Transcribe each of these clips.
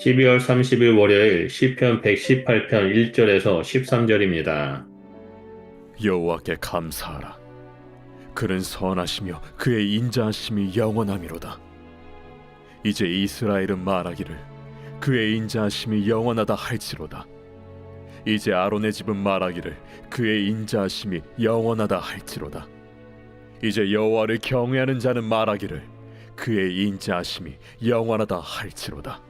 12월 30일 월요일 시편 118편 1절에서 13절입니다. 여호와께 감사하라. 그는 선하시며 그의 인자하심이 영원함이로다. 이제 이스라엘은 말하기를 그의 인자하심이 영원하다 할지로다. 이제 아론의 집은 말하기를 그의 인자하심이 영원하다 할지로다. 이제 여호와를 경외하는 자는 말하기를 그의 인자하심이 영원하다 할지로다.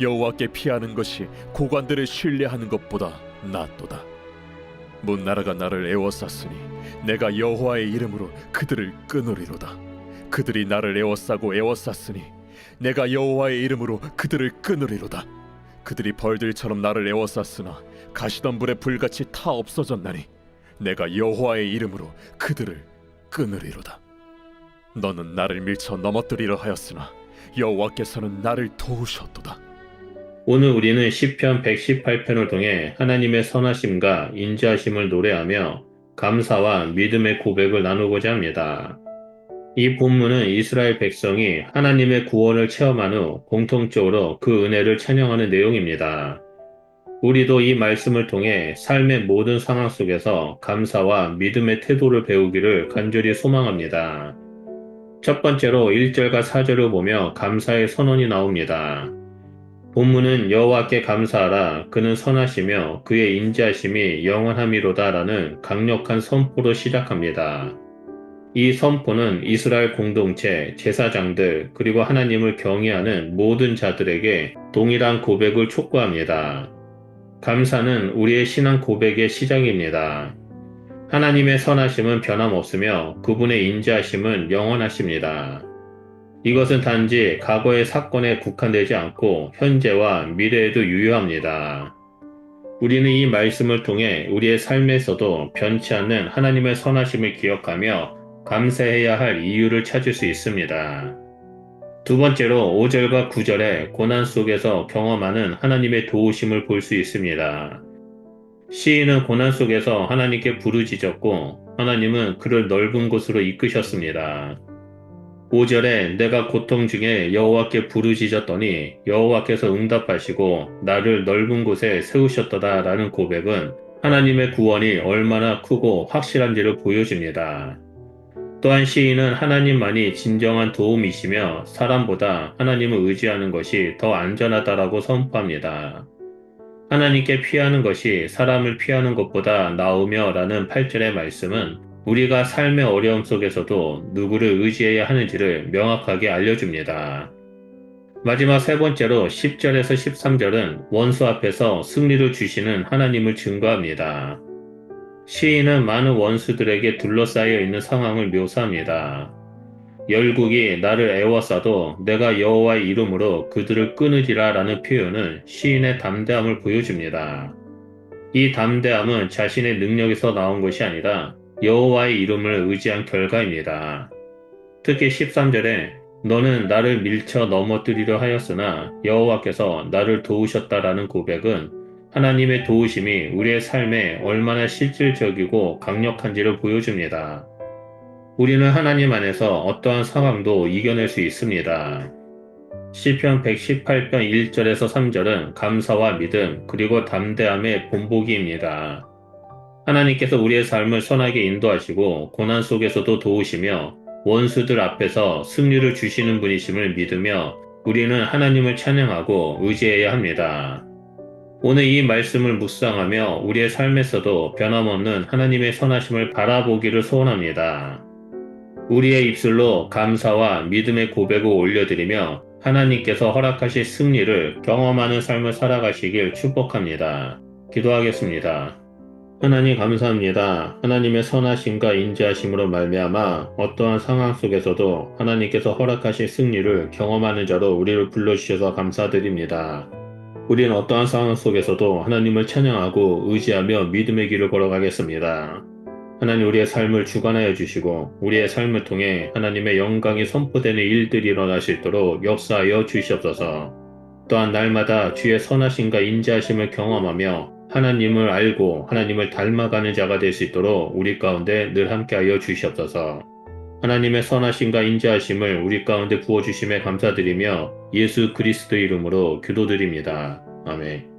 여호와께 피하는 것이 고관들을 신뢰하는 것보다 낫도다. 문나라가 나를 애워쌌으니 내가 여호와의 이름으로 그들을 끊으리로다. 그들이 나를 애워싸고 애워쌌으니 내가 여호와의 이름으로 그들을 끊으리로다. 그들이 벌들처럼 나를 애워쌌으나 가시던 불에 불같이 타 없어졌나니 내가 여호와의 이름으로 그들을 끊으리로다. 너는 나를 밀쳐 넘어뜨리려 하였으나 여호와께서는 나를 도우셨도다. 오늘 우리는 시편 118편을 통해 하나님의 선하심과 인자하심을 노래하며 감사와 믿음의 고백을 나누고자 합니다. 이 본문은 이스라엘 백성이 하나님의 구원을 체험한 후 공통적으로 그 은혜를 찬양하는 내용입니다. 우리도 이 말씀을 통해 삶의 모든 상황 속에서 감사와 믿음의 태도를 배우기를 간절히 소망합니다. 첫 번째로 1절과 4절을 보며 감사의 선언이 나옵니다. 본문은 여호와께 감사하라 그는 선하시며 그의 인자하심이 영원함이로다라는 강력한 선포로 시작합니다. 이 선포는 이스라엘 공동체, 제사장들, 그리고 하나님을 경외하는 모든 자들에게 동일한 고백을 촉구합니다. 감사는 우리의 신앙 고백의 시작입니다. 하나님의 선하심은 변함없으며 그분의 인자하심은 영원하십니다. 이것은 단지 과거의 사건에 국한되지 않고 현재와 미래에도 유효합니다. 우리는 이 말씀을 통해 우리의 삶에서도 변치 않는 하나님의 선하심을 기억하며 감사해야 할 이유를 찾을 수 있습니다. 두 번째로 5절과 9절의 고난 속에서 경험하는 하나님의 도우심을 볼 수 있습니다. 시인은 고난 속에서 하나님께 부르짖었고 하나님은 그를 넓은 곳으로 이끄셨습니다. 5절에 내가 고통 중에 여호와께 부르짖었더니 여호와께서 응답하시고 나를 넓은 곳에 세우셨더다라는 고백은 하나님의 구원이 얼마나 크고 확실한지를 보여줍니다. 또한 시인은 하나님만이 진정한 도움이시며 사람보다 하나님을 의지하는 것이 더 안전하다라고 선포합니다. 하나님께 피하는 것이 사람을 피하는 것보다 나으며 라는 8절의 말씀은 우리가 삶의 어려움 속에서도 누구를 의지해야 하는지를 명확하게 알려줍니다. 마지막 세 번째로 10절에서 13절은 원수 앞에서 승리를 주시는 하나님을 증거합니다. 시인은 많은 원수들에게 둘러싸여 있는 상황을 묘사합니다. 열국이 나를 애워싸도 내가 여호와의 이름으로 그들을 끊으리라 라는 표현은 시인의 담대함을 보여줍니다. 이 담대함은 자신의 능력에서 나온 것이 아니라 여호와의 이름을 의지한 결과입니다. 특히 13절에 너는 나를 밀쳐 넘어뜨리려 하였으나 여호와께서 나를 도우셨다라는 고백은 하나님의 도우심이 우리의 삶에 얼마나 실질적이고 강력한지를 보여줍니다. 우리는 하나님 안에서 어떠한 상황도 이겨낼 수 있습니다. 시편 118편 1절에서 3절은 감사와 믿음 그리고 담대함의 본보기입니다. 하나님께서 우리의 삶을 선하게 인도하시고 고난 속에서도 도우시며 원수들 앞에서 승리를 주시는 분이심을 믿으며 우리는 하나님을 찬양하고 의지해야 합니다. 오늘 이 말씀을 묵상하며 우리의 삶에서도 변함없는 하나님의 선하심을 바라보기를 소원합니다. 우리의 입술로 감사와 믿음의 고백을 올려드리며 하나님께서 허락하실 승리를 경험하는 삶을 살아가시길 축복합니다. 기도하겠습니다. 하나님 감사합니다. 하나님의 선하심과 인자하심으로 말미암아 어떠한 상황 속에서도 하나님께서 허락하신 승리를 경험하는 자로 우리를 불러주셔서 감사드립니다. 우리는 어떠한 상황 속에서도 하나님을 찬양하고 의지하며 믿음의 길을 걸어가겠습니다. 하나님 우리의 삶을 주관하여 주시고 우리의 삶을 통해 하나님의 영광이 선포되는 일들이 일어날 수 있도록 역사하여 주시옵소서. 또한 날마다 주의 선하심과 인자하심을 경험하며 하나님을 알고 하나님을 닮아가는 자가 될 수 있도록 우리 가운데 늘 함께하여 주시옵소서. 하나님의 선하심과 인자하심을 우리 가운데 부어주심에 감사드리며 예수 그리스도 이름으로 기도드립니다. 아멘.